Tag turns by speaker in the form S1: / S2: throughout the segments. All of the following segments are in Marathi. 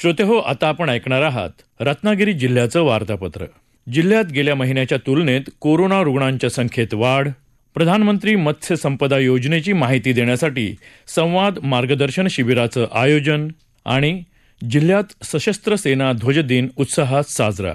S1: श्रोते हो आता आपण ऐकणार आहात रत्नागिरी जिल्ह्याचं वार्तापत्र. जिल्ह्यात गेल्या महिन्याच्या तुलनेत कोरोना रुग्णांच्या संख्येत वाढ प्रधानमंत्री मत्स्य संपदा योजनेची माहिती देण्यासाठी संवाद मार्गदर्शन शिबिराचं आयोजन आणि जिल्ह्यात सशस्त्र सेना ध्वज दिन उत्साहात साजरा.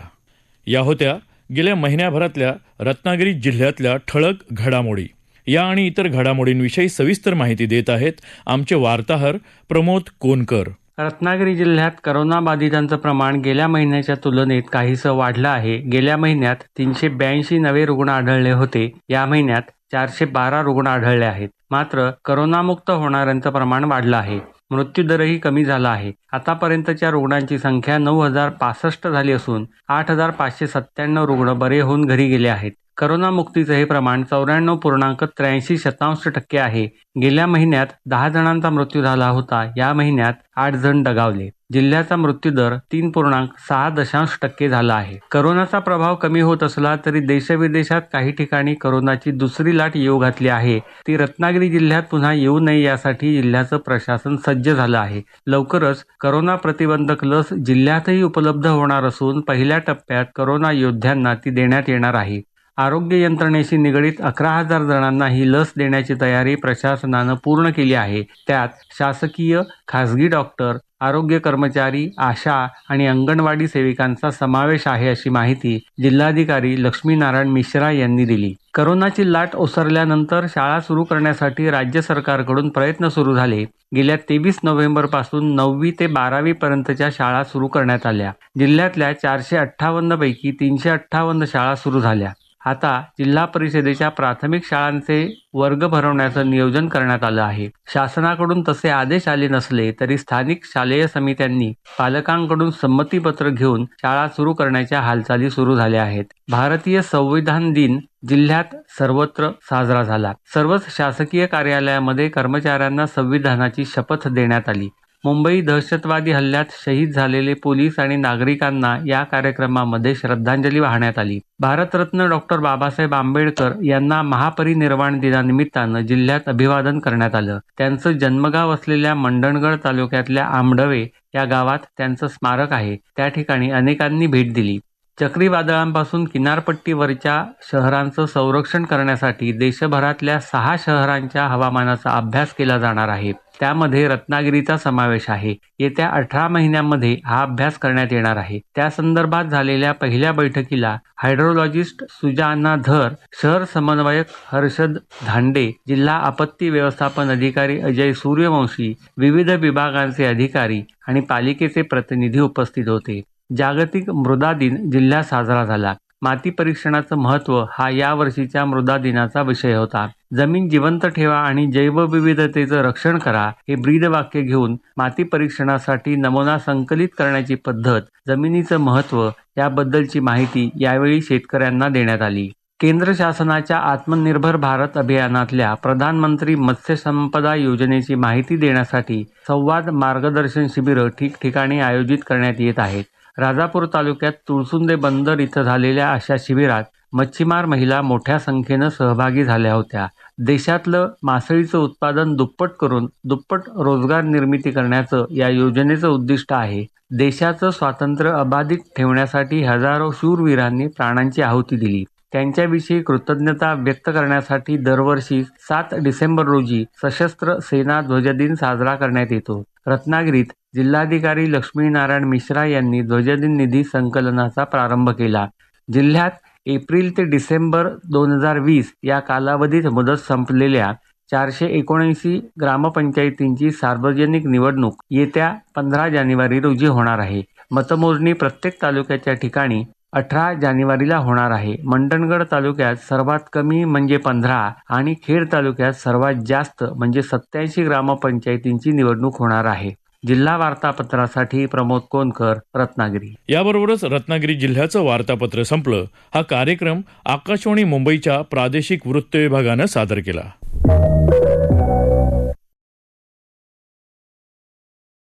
S1: या होत्या गेल्या महिन्याभरातल्या रत्नागिरी जिल्ह्यातल्या ठळक घडामोडी. या आणि इतर घडामोडींविषयी सविस्तर माहिती देत आहेत आमचे वार्ताहर प्रमोद कोनकर.
S2: रत्नागिरी जिल्ह्यात करोनाबाधितांचं प्रमाण गेल्या महिन्याच्या तुलनेत काहीसं वाढलं आहे. गेल्या महिन्यात तीनशे ब्याऐंशी नवे रुग्ण आढळले होते. या महिन्यात चारशे बारा रुग्ण आढळले आहेत. मात्र करोनामुक्त होणाऱ्यांचं प्रमाण वाढलं आहे. मृत्यूदरही कमी झाला आहे. आतापर्यंतच्या रुग्णांची संख्या नऊ हजार पासष्ट झाली असून आठ हजार पाचशे सत्त्याण्णव रुग्ण बरे होऊन घरी गेले आहेत. करोनामुक्तीचं हे प्रमाण चौऱ्याण्णव पूर्णांक त्र्याऐंशी शतांश टक्के आहे. गेल्या महिन्यात दहा जणांचा मृत्यू झाला होता. या महिन्यात आठ जण दगावले. जिल्ह्याचा मृत्यू दर तीन पूर्णांक सहा दशांश टक्के झाला आहे. करोनाचा प्रभाव कमी होत असला तरी देशविदेशात काही ठिकाणी करोनाची दुसरी लाट येऊ घातली आहे. ती रत्नागिरी जिल्ह्यात पुन्हा येऊ नये यासाठी जिल्ह्याचं प्रशासन सज्ज झालं आहे. लवकरच करोना प्रतिबंधक लस जिल्ह्यातही उपलब्ध होणार असून पहिल्या टप्प्यात करोना योद्ध्यांना ती देण्यात येणार आहे. आरोग्य यंत्रणेशी निगडीत अकरा हजार जणांना ही लस देण्याची तयारी प्रशासनानं पूर्ण केली आहे. त्यात शासकीय खासगी डॉक्टर आरोग्य कर्मचारी आशा आणि अंगणवाडी सेविकांचा समावेश आहे अशी माहिती जिल्हाधिकारी लक्ष्मीनारायण मिश्रा यांनी दिली. करोनाची लाट ओसरल्यानंतर शाळा सुरू करण्यासाठी राज्य सरकारकडून प्रयत्न सुरू झाले. गेल्या तेवीस नोव्हेंबरपासून नववी ते बारावी पर्यंतच्या शाळा सुरू करण्यात आल्या. जिल्ह्यातल्या चारशे अठ्ठावन्न पैकी तीनशे अठ्ठावन्न शाळा सुरू झाल्या. आता जिल्हा परिषदेच्या प्राथमिक शाळांचे वर्ग भरवण्याचं नियोजन करण्यात आलं आहे. शासनाकडून तसे आदेश आले नसले तरी स्थानिक शालेय समित्यांनी पालकांकडून संमतीपत्र घेऊन शाळा सुरू करण्याच्या हालचाली सुरू झाल्या आहेत. भारतीय संविधान दिन जिल्ह्यात सर्वत्र साजरा झाला. सर्वच शासकीय कार्यालयामध्ये कर्मचाऱ्यांना संविधानाची शपथ देण्यात आली. मुंबई दहशतवादी हल्ल्यात शहीद झालेले पोलीस आणि नागरिकांना या कार्यक्रमामध्ये श्रद्धांजली वाहण्यात आली. भारतरत्न डॉक्टर बाबासाहेब आंबेडकर यांना महापरिनिर्वाण दिनानिमित्तानं जिल्ह्यात अभिवादन करण्यात आलं. त्यांचं जन्मगाव असलेल्या मंडणगड तालुक्यातल्या आंबडवे या गावात त्यांचं स्मारक आहे. त्या ठिकाणी अनेकांनी भेट दिली. चक्रीवादळांपासून किनारपट्टीवरच्या शहरांचं संरक्षण करण्यासाठी देशभरातल्या सहा शहरांच्या हवामानाचा अभ्यास केला जाणार आहे. त्यामध्ये रत्नागिरीचा समावेश आहे. येत्या अठरा महिन्यांमध्ये हा अभ्यास करण्यात येणार आहे. त्या संदर्भात झालेल्या पहिल्या बैठकीला हायड्रोलॉजिस्ट सुजाना धर शहर समन्वयक हर्षद धांडे जिल्हा आपत्ती व्यवस्थापन अधिकारी अजय सूर्यवंशी विविध विभागांचे अधिकारी आणि पालिकेचे प्रतिनिधी उपस्थित होते. जागतिक मृदा दिन जिल्ह्यात साजरा झाला. माती परीक्षणाचं महत्त्व हा या वर्षीच्या मृदा दिनाचा विषय होता. जमीन जिवंत ठेवा आणि जैवविविधतेचं रक्षण करा हे ब्रीद वाक्य घेऊन माती परीक्षणासाठी नमुना संकलित करण्याची पद्धत जमिनीचं महत्त्व याबद्दलची माहिती यावेळी शेतकऱ्यांना देण्यात आली. केंद्र शासनाच्या आत्मनिर्भर भारत अभियानातल्या प्रधानमंत्री मत्स्य संपदा योजनेची माहिती देण्यासाठी संवाद मार्गदर्शन शिबिरं ठिकठिकाणी आयोजित करण्यात येत आहेत. राजापूर तालुक्यात तुळसुंदे बंदर इथं झालेल्या अशा शिबिरात मच्छीमार महिला मोठ्या संख्येनं सहभागी झाल्या होत्या. देशातलं मासळीचं उत्पादन दुप्पट करून दुप्पट रोजगार निर्मिती करण्याचं या योजनेचं उद्दिष्ट आहे. देशाचं स्वातंत्र्य अबाधित ठेवण्यासाठी हजारो शूरवीरांनी प्राणांची आहुती दिली. त्यांच्याविषयी कृतज्ञता व्यक्त करण्यासाठी दरवर्षी सात डिसेंबर रोजी सशस्त्र सेना ध्वजदिन साजरा करण्यात येतो. रत्नागिरीत जिल्हाधिकारी लक्ष्मीनारायण मिश्रा यांनी ध्वजदिन निधी संकलनाचा प्रारंभ केला. जिल्ह्यात एप्रिल ते डिसेंबर दोन हजार वीस या कालावधीत मुदत संपलेल्या चारशे एकोणऐंशी ग्रामपंचायतींची सार्वजनिक निवडणूक येत्या पंधरा जानेवारी रोजी होणार आहे. मतमोजणी प्रत्येक तालुक्याच्या ठिकाणी अठरा जानेवारीला होणार आहे. मंडणगड तालुक्यात सर्वात कमी म्हणजे पंधरा आणि खेड तालुक्यात सर्वात जास्त म्हणजे सत्याऐंशी ग्रामपंचायतींची निवडणूक होणार आहे. जिल्हा वार्तापत्रासाठी प्रमोद कोनकर रत्नागिरी.
S1: याबरोबरच रत्नागिरी जिल्ह्याचं वार्तापत्र संपलं. हा कार्यक्रम आकाशवाणी मुंबईच्या प्रादेशिक वृत्त विभागानं सादर केला.